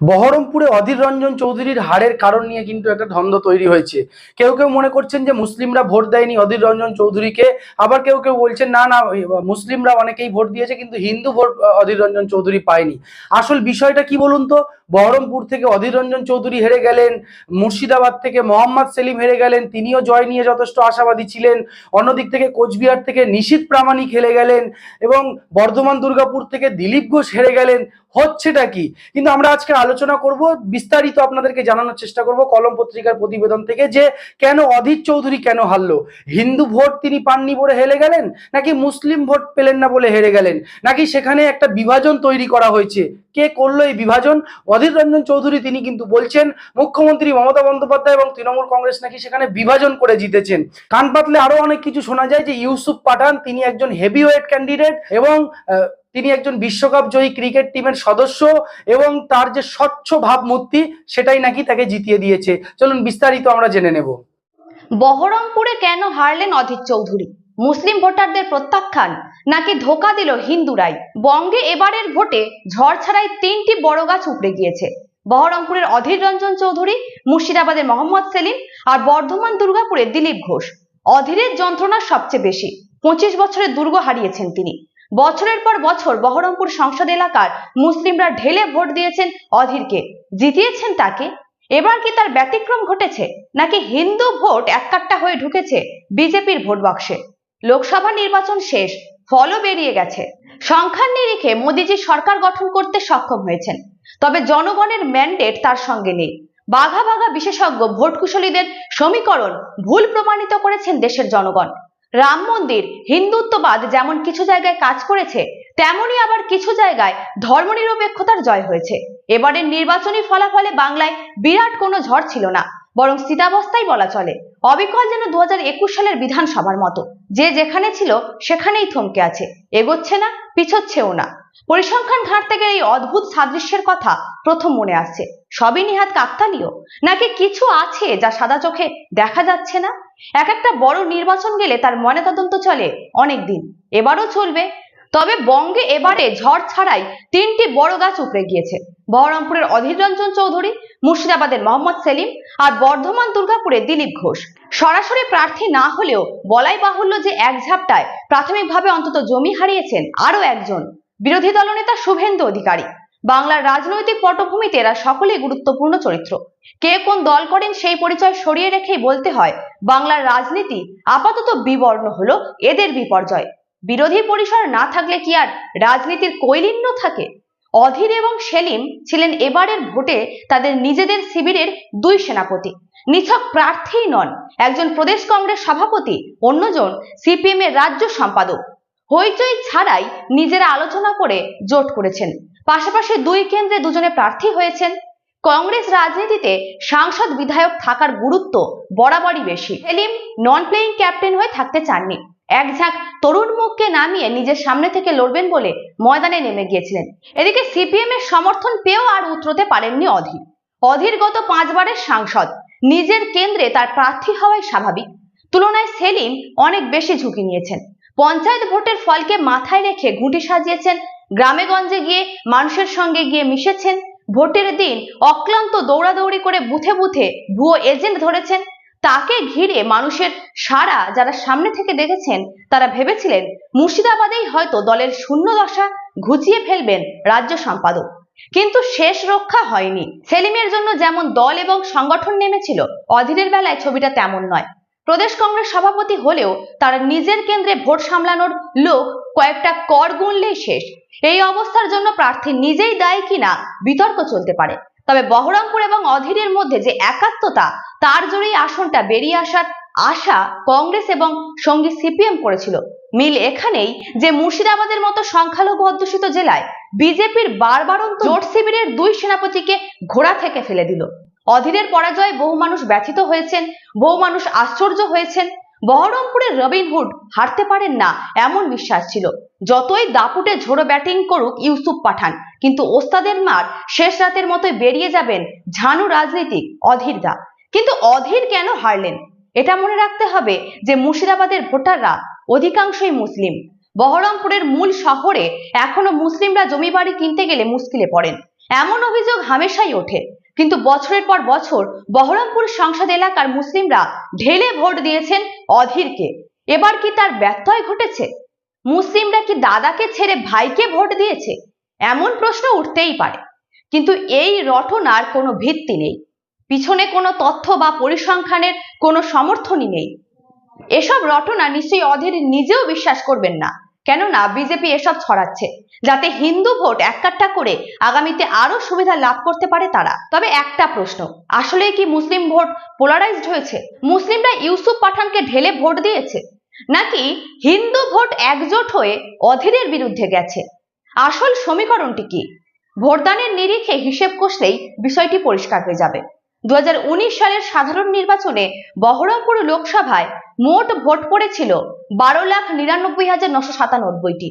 বহরমপুরে অধীর রঞ্জন চৌধুরীর হারের কারণ নিয়ে কিন্তু একটা ধন্দ তৈরি হয়েছে। কেউ কেউ মনে করছেন যে মুসলিমরা ভোট দেয়নি অধীর রঞ্জন চৌধুরীকে, আবার কেউ কেউ বলছেন, না না মুসলিমরা অনেকেই ভোট দিয়েছে, কিন্তু হিন্দু ভোট অধীর রঞ্জন চৌধুরী পায়নি। আসল বিষয়টা কি বলুন তো? বহরমপুর থেকে অধীর রঞ্জন চৌধুরী হেরে গেলেন, মুর্শিদাবাদ থেকে মোহাম্মদ সেলিম হেরে গেলেন, তিনিও জয় নিয়ে যথেষ্ট আশাবাদী ছিলেন। অন্যদিক থেকে কোচবিহার থেকে নিশীত প্রামাণিক হেরে গেলেন এবং বর্ধমান দুর্গাপুর থেকে দিলীপ ঘোষ হেরে গেলেন। হচ্ছেটা কি? কিন্তু আমরা আজকে আলোচনা করব, বিস্তারিত আপনাদেরকে জানানোর চেষ্টা করব কলম পত্রিকার প্রতিবেদন থেকে যে কেন অধীর চৌধুরী কেন হারলো? হিন্দু ভোট তিনি পাননি বলে হেরে গেলেন, নাকি মুসলিম ভোট পেলেন না বলে হেরে গেলেন? নাকি সেখানে একটা বিভাজন তৈরি করা হয়েছে? কে করল এই বিভাজন? অধীর রঞ্জন চৌধুরী তিনি কিন্তু বলছেন, মুখ্যমন্ত্রী মমতা বন্দ্যোপাধ্যায় এবং তৃণমূল কংগ্রেস নাকি সেখানে বিভাজন করে জিতেছেন। কান পাতলে আরও অনেক কিছু শোনা যায় যে ইউসুফ পাঠান তিনি একজন হেভিওয়েট ক্যান্ডিডেট এবং তিনি একজন বিশ্বকাপ জয়ী ক্রিকেট টিমের সদস্য এবং তার যে স্বচ্ছ ভাবমূর্তি সেটাই নাকি তাকে জিতিয়ে দিয়েছে। চলুন বিস্তারিত আমরা জেনে নেব। বহরমপুরে কেন হারলেন অধীর চৌধুরী? মুসলিম ভোটারদের প্রত্যাখ্যান, নাকি ধোকা দিল হিন্দুরাই? বঙ্গে এবারের ভোটে ঝড় ছাড়াই তিনটি বড় গাছ উপড়ে গিয়েছে। বহরমপুরের অধীর রঞ্জন চৌধুরী, মুর্শিদাবাদের মোহাম্মদ সেলিম আর বর্ধমান দুর্গাপুরের দিলীপ ঘোষ। অধীরের যন্ত্রণা সবচেয়ে বেশি, পঁচিশ বছরের দুর্গ হারিয়েছেন তিনি। বছরের পর বছর বহরমপুর সংসদ এলাকার মুসলিমরা ঢেলে ভোট দিয়েছেন অধীরকে। জিতিয়েছেন তাকে? এবার কি তার ব্যতিক্রম ঘটেছে, নাকি হিন্দু ভোট এককাট্টা হয়ে ঢুকেছে বিজেপির ভোট বাক্সে? লোকসভা নির্বাচন শেষ, ফলও বেরিয়ে গেছে। সংখ্যার নিরিখে মোদিজি সরকার গঠন করতে সক্ষম হয়েছেন। তবে জনগণের ম্যান্ডেট তার সঙ্গে নেই। বাঘা বাঘা বিশেষজ্ঞ ভোট কুশলীদের সমীকরণ ভুল প্রমাণিত করেছেন দেশের জনগণ। রাম মন্দির, হিন্দুত্ববাদ যেমন কিছু জায়গায় কাজ করেছে, তেমনি আবার কিছু জায়গায় ধর্মনিরপেক্ষতার জয় হয়েছে। এবারের নির্বাচনী ফলাফলে বাংলায় বিরাট কোনো ঝড় ছিল না। বরং স্থিতাবস্থাই বলা চলে। অবিকল যেন দু সালের বিধানসভার মতো। যে যেখানে ছিল, সেখানেই থমকে আছে। এগোচ্ছে না, পিছোচ্ছেও না। পরিসংখ্যান ঘাঁটতে গেলে এই অদ্ভুত সাদৃশ্যের কথা প্রথম মনে আসছে। সবই নিহাত কাকতালীয়? নাকি কিছু আছে যা সাদা চোখে দেখা যাচ্ছে না? এক একটা বড় নির্বাচন গেলে তার ময়নাতদন্ত চলে অনেক দিন এবারও চলবে। তবে বঙ্গে এবারে ঝড় ছাড়াই তিনটি বড় গাছ উপড়ে গিয়েছে। বহরমপুরের অধীর রঞ্জন চৌধুরী, মুর্শিদাবাদের মোহাম্মদ সেলিম আর বর্ধমান দুর্গাপুরের দিলীপ ঘোষ। সরাসরি প্রার্থী না হলেও বলাই বাহুল্য যে এক ঝাপটায় প্রাথমিকভাবে অন্তত জমি হারিয়েছেন আরও একজন। বিরোধী দলনেতা শুভেন্দু অধিকারী। বাংলার রাজনৈতিক পটভূমিতে এরা সকলেই গুরুত্বপূর্ণ চরিত্র। কে কোন দল করেন সেই পরিচয় সরিয়ে রেখেই বলতে হয়, বাংলার রাজনীতি আপাতত বিবর্ণ হলো এদের বিপর্যয়। বিরোধী পরিসর না থাকলে কি আর রাজনীতির কৈলিন্য থাকে? অধীর এবং সেলিম ছিলেন এবারের ভোটে তাদের নিজেদের শিবিরের দুই সেনাপতি। নিছক প্রার্থীই নন, একজন প্রদেশ কংগ্রেস সভাপতি, অন্যজন সিপিএম এর রাজ্য সম্পাদক। হইচই ছাড়াই নিজেরা আলোচনা করে জোট করেছেন। পাশাপাশি দুই কেন্দ্রে দুজনে প্রার্থী হয়েছেন। কংগ্রেস রাজনীতিতে সাংসদ বিধায়ক থাকার গুরুত্ব বরাবরই বেশি। সেলিম নন প্লেইং ক্যাপ্টেন হয়ে থাকতে চাননি। এক ঝাঁক তরুণ মুখকে নামিয়ে নিজের সামনে থেকে লড়বেন বলে ময়দানে নেমে গিয়েছিলেন। এদিকে সিপিএম এর সমর্থন পেয়েও আর উতরোতে পারেননি অধীর। অধীর গত পাঁচবারের সাংসদ, নিজের কেন্দ্রে তার প্রার্থী হওয়াই স্বাভাবিক। তুলনায় সেলিম অনেক বেশি ঝুঁকি নিয়েছেন। পঞ্চায়েত ভোটের ফলকে মাথায় রেখে ঘুঁটি সাজিয়েছেন, গ্রামে গঞ্জে গিয়ে মানুষের সঙ্গে গিয়ে মিশেছেন, ভোটের দিন অক্লান্ত দৌড়াদৌড়ি করে বুথে বুথে ভুয়ো এজেন্ট ধরেছেন তাকে ঘিরে মানুষের সারা যারা সামনে থেকে দেখেছেন, তারা ভেবেছিলেন মুর্শিদাবাদেই হয়তো দলের শূন্য দশা ঘুচিয়ে ফেলবেন রাজ্য সম্পাদক। কিন্তু শেষ রক্ষা হয়নি। সেলিমের জন্য যেমন দল এবং সংগঠন নেমেছিল, অধীরের বেলায় ছবিটা তেমন নয়। প্রদেশ কংগ্রেস সভাপতি হলেও তার নিজের কেন্দ্রে ভোট সামলানোর লোক কয়েকটা কর গুনলেই শেষ। এই অবস্থার জন্য প্রার্থী নিজেই দায়ী কিনা বিতর্ক চলতে পারে। তবে বহরমপুর এবং অধীরের মধ্যে যে একাত্মতা, তার জোরেই আসনটা বেরিয়ে আসার আশা কংগ্রেস এবং সঙ্গী সিপিএম করেছিল। মিল এখানেই যে মুর্শিদাবাদের মতো সংখ্যালঘু অধ্যুষিত জেলায় বিজেপির বারবারন্ত জোট শিবিরের দুই সেনাপতিকে ঘোড়া থেকে ফেলে দিল। অধীরের পরাজয়ে বহু মানুষ ব্যথিত হয়েছেন, বহু মানুষ আশ্চর্য হয়েছেন। বহরমপুরের রবিনহুড হারতে পারেন না এমন বিশ্বাস ছিল। যতই দাপুটে ঝোড়ো ব্যাটিং করুক ইউসুফ পাঠান কিন্তু ওস্তাদের মার শেষ রাতের মতোই বেরিয়ে যাবেন ঝানু রাজনীতিক অধীর দা। কিন্তু অধীর কেন হারলেন? এটা মনে রাখতে হবে যে মুর্শিদাবাদের ভোটাররা অধিকাংশই মুসলিম। বহরমপুরের মূল শহরে এখনও মুসলিমরা জমি বাড়ি কিনতে গেলে মুশকিলে পড়েন। এমন অভিযোগ হামেশাই ওঠে। কিন্তু বছরের পর বছর বহরমপুর সংসদ এলাকার মুসলিমরা ঢেলে ভোট দিয়েছেন অধীরকে। এবার কি তার ব্যত্যয় ঘটেছে? মুসলিমরা কি দাদাকে ছেড়ে ভাইকে ভোট দিয়েছে? এমন প্রশ্ন উঠতেই পারে। কিন্তু এই রটনার কোনো ভিত্তি নেই। পিছনে কোনো তথ্য বা পরিসংখ্যানের কোনো সমর্থনই নেই। এসব রটনা নিশ্চয়ই অধীর নিজেও বিশ্বাস করবেন না। কেননা বিজেপি এসব ছড়াচ্ছে, যাতে হিন্দু ভোট এককাট্টা করে আগামীতে আরও সুবিধা লাভ করতে পারে তারা। তবে একটা প্রশ্ন আসলে কি মুসলিম ভোট পোলারাইজড হয়েছে? মুসলিমরা ইউসুফ পাঠানকে ঢেলে ভোট দিয়েছে? নাকি হিন্দু ভোট একজোট হয়ে অধীরের বিরুদ্ধে গেছে? আসল সমীকরণটি কি? ভোটদানের নিরিখে হিসেব কষলেই বিষয়টি পরিষ্কার হয়ে যাবে। দু হাজার উনিশ সালের সাধারণ নির্বাচনে বহরমপুর লোকসভায় মোট ভোট পড়েছিল বারো লাখ নিরানব্বই হাজার নশো সাতানব্বইটি।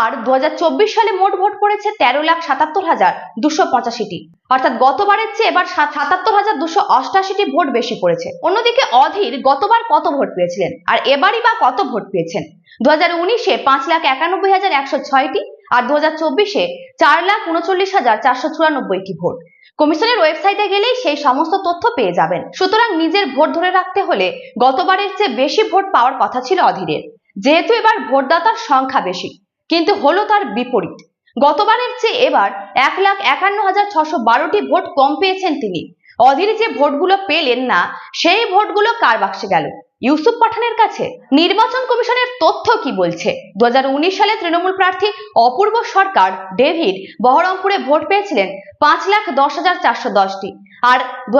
আর দু হাজার চব্বিশ সালে মোট ভোট পড়েছে তেরো লাখ সাতাত্তর হাজার দুশো পঁচাশিটি। অর্থাৎ গতবারের চেয়ে এবার সাতাত্তর হাজার দুশো অষ্টাশিটি ভোট বেশি পড়েছে। অন্যদিকে অধীর গতবার কত ভোট পেয়েছিলেন? আর এবারই বা কত ভোট পেয়েছেন? দু হাজার উনিশে পাঁচ লাখ একানব্বই হাজার একশো ছয়টি আর দু হাজার চব্বিশে চার লাখ উনচল্লিশ হাজার চারশো চুরানব্বইটি ভোট। কমিশনের ওয়েবসাইটে গেলেই সেই সমস্ত তথ্য পেয়ে যাবেন। সুতরাং নিজের ভোট ধরে রাখতে হলে গতবারের চেয়ে বেশি ভোট পাওয়ার কথা ছিল অধীরের। যেহেতু এবার ভোটদাতার সংখ্যা বেশি, কিন্তু হলো তার বিপরীত। গতবারের চেয়ে এবার এক লাখ একান্ন হাজার ছশো বারোটি ভোট কম পেয়েছেন তিনি। অধীর যে ভোটগুলো পেলেন না, সেই ভোটগুলো কার বাক্সে গেল? ইউসুফ পাঠানের কাছে নির্বাচন কমিশনের তথ্য কি বলছে? দু সালে তৃণমূল প্রার্থী অপূর্ব সরকার ডেভিড বহরমপুরে ভোট পেয়েছিলেন পাঁচ লাখ দশ হাজার চারশো দশটি। আর দু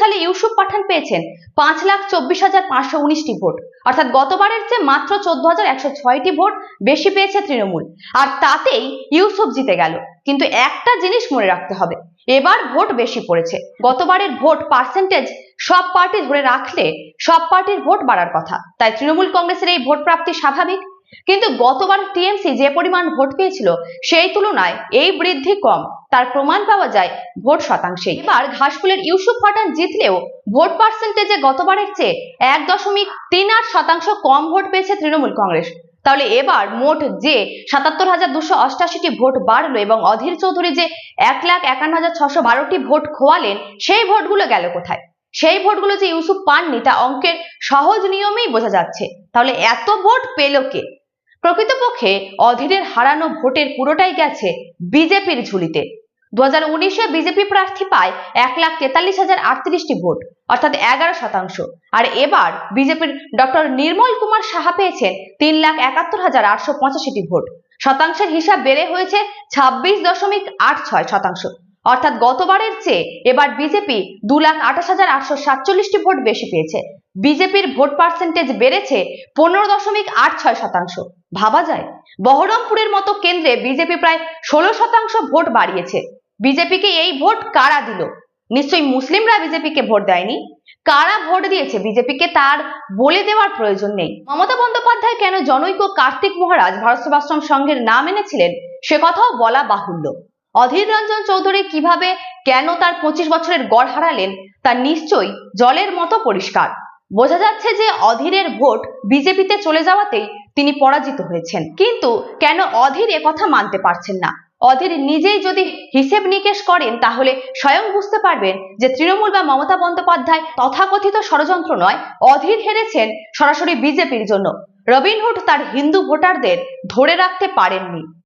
সালে ইউসুফ পাঠান পেয়েছেন পাঁচ লাখ চব্বিশ হাজার পাঁচশো উনিশটি ভোট। অর্থাৎ গতবারের চেয়ে মাত্র চোদ্দ হাজার একশো ছয়টি ভোট বেশি পেয়েছে তৃণমূল। আর তাতেই ইউসুফ জিতে গেল। কিন্তু একটা জিনিস মনে রাখতে হবে। এবার ভোট বেশি পড়েছে। গতবারের ভোট পার্সেন্টেজ সব পার্টি ধরে রাখলে সব পার্টির ভোট বাড়ার কথা। তাই তৃণমূল কংগ্রেসের এই ভোট প্রাপ্তি স্বাভাবিক। কিন্তু গতবার টিএমসি যে পরিমাণ ভোট পেয়েছিল, সেই তুলনায় এই বৃদ্ধি কম। তার প্রমাণ পাওয়া যায় ভোট শতাংশে এবার ঘাসফুলের ইউসুফ পাঠান জিতলেও ভোট পার্সেন্টেজে গতবারের চেয়ে এক দশমিক তিন আট শতাংশ কম ভোট পেয়েছে তৃণমূল কংগ্রেস। তাহলে এবার মোট যে সাতাত্তর হাজার দুশো অষ্টাশিটি ভোট বাড়লো এবং অধীর চৌধুরী যে এক লাখ একান্ন হাজার ছশো বারোটি ভোট খোয়ালেন, সেই ভোটগুলো গেল কোথায়? সেই ভোটগুলো যে ইউসুফ পাননি, তা অঙ্কের সহজ নিয়মেই বোঝা যাচ্ছে। তাহলে এত ভোট পেল কে? প্রকৃতপক্ষে অধীরের হারানো ভোটের পুরোটাই গেছে বিজেপির ঝুলিতে। দু হাজার উনিশে বিজেপি প্রার্থী পায় এক লাখ তেতাল্লিশ হাজার আটত্রিশটি ভোট, অর্থাৎ এগারো শতাংশ। আর এবার বিজেপির ডক্টর নির্মল কুমার সাহা পেয়েছেন তিন লাখ একাত্তর হাজার আটশো পঁচাশিটি ভোট। শতাংশের হিসাব বেড়ে হয়েছে ছাব্বিশ দশমিক আট ছয় শতাংশ। অর্থাৎ গতবারের চেয়ে এবার বিজেপি দু লাখ আঠাশ হাজার আটশো সাতচল্লিশটি ভোট বেশি পেয়েছে। বিজেপির ভোট পার্সেন্টেজ বেড়েছে পনেরো দশমিক আট ছয় শতাংশ। ভাবা যায়, বহরমপুরের মতো কেন্দ্রে বিজেপি প্রায় ষোলো শতাংশ ভোট বাড়িয়েছে। বিজেপিকে এই ভোট কারা দিল? নিশ্চয়ই মুসলিমরা বিজেপিকে ভোট দেয়নি? কারা ভোট দিয়েছে বিজেপিকে তার বলে দেওয়ার প্রয়োজন নেই? মমতা বন্দ্যোপাধ্যায় কেন জনৈক কার্তিক মহারাজ ভারত সেবাশ্রম সংঘের নাম এনেছিলেন? সে কথাও বলা বাহুল্য। অধীর রঞ্জন চৌধুরী কীভাবে কেন তার পঁচিশ বছরের গড় হারালেন, তা নিশ্চয়ই জলের মতো পরিষ্কার। বোঝা যাচ্ছে যে অধীরের ভোট বিজেপিতে চলে যাওয়াতেই তিনি পরাজিত হয়েছেন। কিন্তু কেন অধীর কথা মানতে পারছেন না? অধীর নিজেই যদি হিসেব নিকেশ করেন, তাহলে স্বয়ং বুঝতে পারবেন যে তৃণমূল বা মমতা বন্দ্যোপাধ্যায় তথাকথিত ষড়যন্ত্র নয়, অধীর হেরেছেন সরাসরি বিজেপির জন্য। রবিনহুড তার হিন্দু ভোটারদের ধরে রাখতে পারেননি।